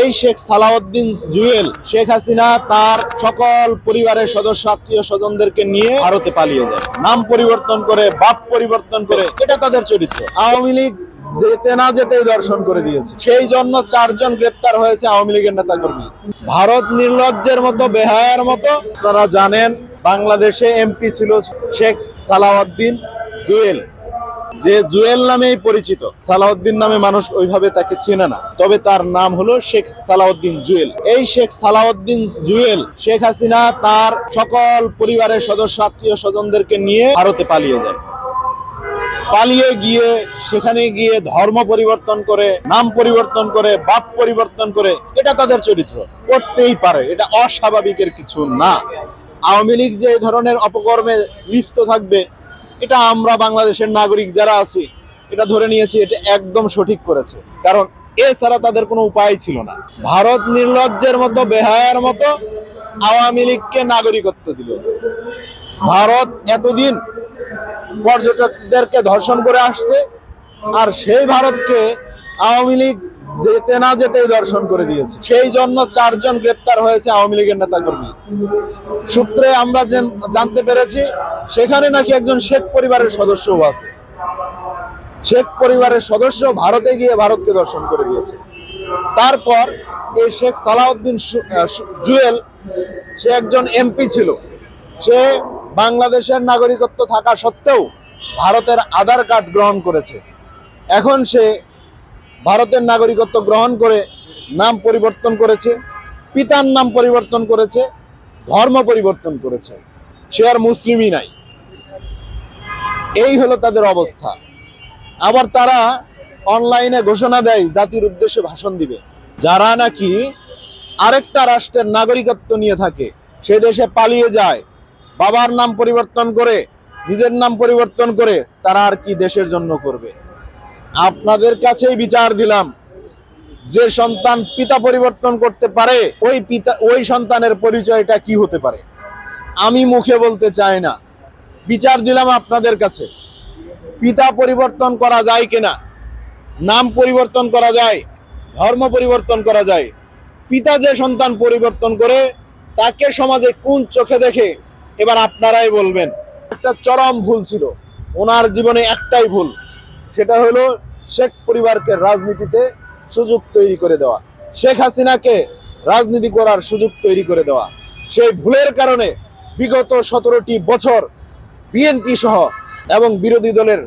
এই শেখ সালাউদ্দিন জুয়েল, শেখ হাসিনা তার সকল পরিবারের সদস্য, আত্মীয় স্বজনদেরকে নিয়ে ভারতে পালিয়ে যায়। নাম পরিবর্তন করে, বাপ পরিবর্তন করে, এটা তাদের চরিত্র। আওয়ামী লীগ যেতে না যেতেই দর্শন করে দিয়েছে। সেই জন্য চারজন গ্রেপ্তার হয়েছে আওয়ামী লীগের নেতাকর্মী। ভারত নির্লজ্জের মতো, বেহায়ার মতো, আপনারা জানেন, বাংলাদেশে এমপি ছিল শেখ সালাউদ্দিন জুয়েল। যে জুয়েল নামেই পরিচিত, সালাউদ্দিন নামে মানুষ ওইভাবে তাকে চেনে না। তবে তার নাম হলো শেখ সালাউদ্দিন জুয়েল। এই শেখ সালাউদ্দিন জুয়েল, শেখ হাসিনা তার সকল পরিবারের সদস্য, আত্মীয় স্বজনদেরকে নিয়ে ভারতে পালিয়ে যায়। পালিয়ে গিয়ে সেখানে গিয়ে ধর্ম পরিবর্তন করে, নাম পরিবর্তন করে, বাপ পরিবর্তন করে, এটা তাদের চরিত্র। করতেই পারে, এটা অস্বাভাবিকের কিছু না। আওয়ামী লীগ যে ধরনের অপকর্মে লিপ্ত থাকবে এটা আমরা বাংলাদেশের নাগরিক যারা আছি, এটা ধরে নিয়েছি, এটা একদম সঠিক করেছে। কারণ এছাড়া তাদের কোনো উপায় ছিল না। ভারত নির্লজ্জের মতো, বেহায়ার মতো আওয়ামী লীগকে নাগরিকত্ব দিল। ভারত এতদিন পর্যটকদেরকে ধর্ষণ করে আসছে, আর সেই ভারতকে আওয়ামী লীগ যেতে না যেতেই দর্শন করে দিয়েছে। সেই জন্য চারজন গ্রেপ্তার হয়েছে আওয়ামী লীগের নেতাকর্মী। সূত্রে আমরা জানতে পেরেছি, সেখানে নাকি একজন শেখ পরিবারের সদস্যও আছে। শেখ পরিবারের সদস্য ভারতে গিয়ে ভারতকে দর্শন করে দিয়েছে। তারপর এই শেখ সালাউদ্দিন জুয়েল, সে একজন এমপি ছিল। সে বাংলাদেশের নাগরিকত্ব থাকা সত্ত্বেও ভারতের আধার কার্ড গ্রহণ করেছে। এখন সে ভারতের নাগরিকত্ব গ্রহণ করে নাম পরিবর্তন করেছে, পিতার নাম পরিবর্তন করেছে, ধর্ম পরিবর্তন করেছে। সে আর মুসলিমই নাই। এই হলো তাদের অবস্থা। আবার তারা অনলাইনে ঘোষণা দেয়, জাতির উদ্দেশ্যে ভাষণ দিবে। যারা নাকি আরেকটা রাষ্ট্রের নাগরিকত্ব নিয়ে থাকে, সে দেশে পালিয়ে যায়, বাবার নাম পরিবর্তন করে, নিজের নাম পরিবর্তন করে, তারা আর কি দেশের জন্য করবে? আপনাদের কাছেই বিচার দিলাম। যে সন্তান পিতা পরিবর্তন করতে পারে, ওই পিতা, ওই সন্তানের পরিচয়টা কি হতে পারে? আমি মুখে বলতে চাই না। বিচার দিলাম আপনাদের কাছে। পিতা পরিবর্তন করা যায় কিনা? নাম পরিবর্তন করা যায়, ধর্ম পরিবর্তন করা যায়। পিতা যে সন্তান পরিবর্তন করে, তাকে সমাজে কোন চোখে দেখে, এবার আপনারাই বলবেন। একটা চরম ভুল ছিল। ওনার জীবনে একটাই ভুল। সেটা হলো শেখ পরিবারকে রাজনীতিতে সুযোগ তৈরি করে দেওয়া। শেখ হাসিনাকে রাজনীতি করার সুযোগ তৈরি করে দেওয়া। সেই ভুলের কারণে বিগত সতেরোটি বছর বিএনপি সহ এবং বিরোধী দলের